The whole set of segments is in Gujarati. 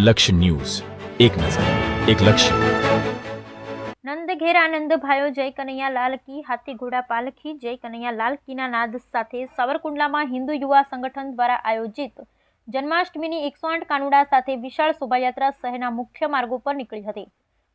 લક્ષ્ય ન્યૂઝ. એક નજર, એક લક્ષ્ય. નંદ આનંદ ભાયો જય કનૈયા લાલ કી હાથી ઘોડા પાલખી, જય કનૈયા લાલ કીના નાદ સાથે સાવરકુંડલામાં હિન્દુ યુવા સંગઠન દ્વારા આયોજિત જન્માષ્ટમીની એકસો આઠ કાનુડા સાથે વિશાળ શોભાયાત્રા શહેરના મુખ્ય માર્ગો પર નીકળી હતી.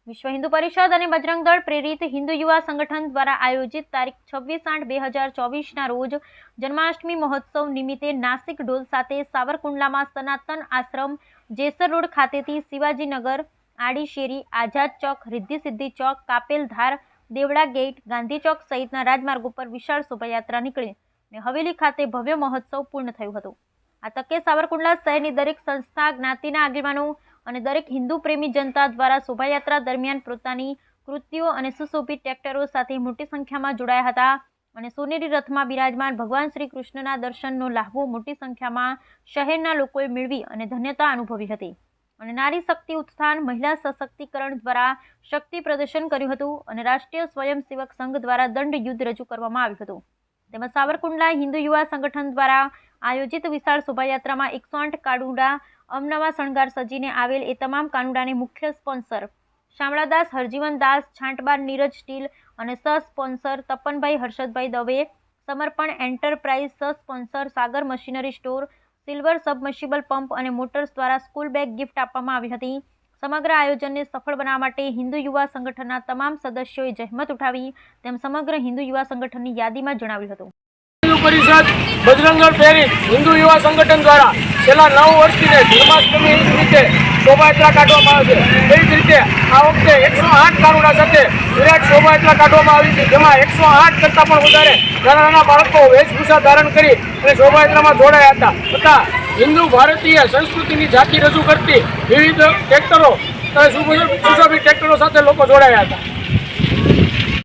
વિશ્વ હિન્દુ પરિષદ અને બજરંગ દળ પ્રેરિત હિન્દુ યુવા સંગઠન દ્વારા આયોજિત તારીખ છવ્વીસ આઠ બે હજાર ચોવીસના રોજ જન્માષ્ટમી મહોત્સવ નિમિત્તે નાસિક ઢોલ સાથે સાવરકુંડલામાં સનાતન આશ્રમ, જેસર રોડ ખાતેથી શિવાજીનગર, આડીશેરી, આઝાદ ચોક રિદ્ધિ સિદ્ધિ ચોક કાપેલધાર દેવડા ગેટ, ગાંધી ચોક સહિતના રાજમાર્ગો પર વિશાળ શોભાયાત્રા નીકળી અને હવેલી ખાતે ભવ્ય મહોત્સવ પૂર્ણ થયું હતું. આ તકે સાવરકુંડલા શહેરની દરેક સંસ્થા જ્ઞાતિના આગેવાનો અને દરેક હિન્દુ પ્રેમી જનતા દ્વારા શોભાયાત્રા દરમિયાન પોતાની કૃતિઓ અને સુશોભિત ટ્રેક્ટરો સાથે મોટી સંખ્યામાં જોડાયા હતા અને સોનેરી રથમાં બિરાજમાન ભગવાન શ્રી કૃષ્ણના દર્શનનો લાભો મોટી સંખ્યામાં શહેરના લોકોએ મેળવી અને ધન્યતા અનુભવી હતી. અને નારી શક્તિ ઉત્થાન મહિલા સશક્તિકરણ દ્વારા શક્તિ પ્રદર્શન કર્યું હતું અને રાષ્ટ્રીય સ્વયંસેવક સંઘ દ્વારા દંડ યુદ્ધ રજૂ કરવામાં આવ્યું હતું. તેમજ સાવરકુંડલા હિન્દુ યુવા સંગઠન દ્વારા આયોજિત વિશાળ શોભાયાત્રામાં એકસો આઠ કાનુડા અમનવા શણગાર સજીને આવેલ એ તમામ કાનુડાને મુખ્ય સ્પોન્સર. શામળાદાસ, હરજીવનદાસ, છાંટબાર નીરજ સ્ટીલ અને સહ સ્પોન્સર તપનભાઈ હર્ષદભાઈ દવે, સમર્પણ એન્ટરપ્રાઇઝ સહ Sagar machinery store, silver submersible pump અને મોટર્સ દ્વારા સ્કૂલ બેગ ગિફ્ટ આપવામાં આવી હતી. સમગ્ર આયોજનને સફળ બનાવવા માટે હિન્દુ યુવા સંગઠનના તમામ સદસ્યોએ જહેમત ઉઠાવી તેમ સમગ્ર હિન્દુ યુવા સંગઠનની યાદીમાં જણાવ્યું હતું. પરિષદ બજરંગદળ પ્રેરિત હિન્દુ યુવા સંગઠન દ્વારા છેલ્લા નવ વર્ષથી જન્માષ્ટમી નિમિત્તે શોભાયાત્રા કાઢવામાં આવે છે. એવી જ રીતે આ વખતે એકસો આઠ કાનુડા સાથે વિરાટ શોભાયાત્રા કાઢવામાં આવી છે. જેમાં એકસો આઠ કરતાં પણ વધારે નાના નાના બાળકો વેશભૂષા ધારણ કરી અને શોભાયાત્રામાં જોડાયા હતા. તથા હિન્દુ ભારતીય સંસ્કૃતિની ઝાંખી રજૂ કરતી વિવિધ ટ્રેક્ટરો સુશોભિત ટ્રેક્ટરો સાથે લોકો જોડાયા હતા.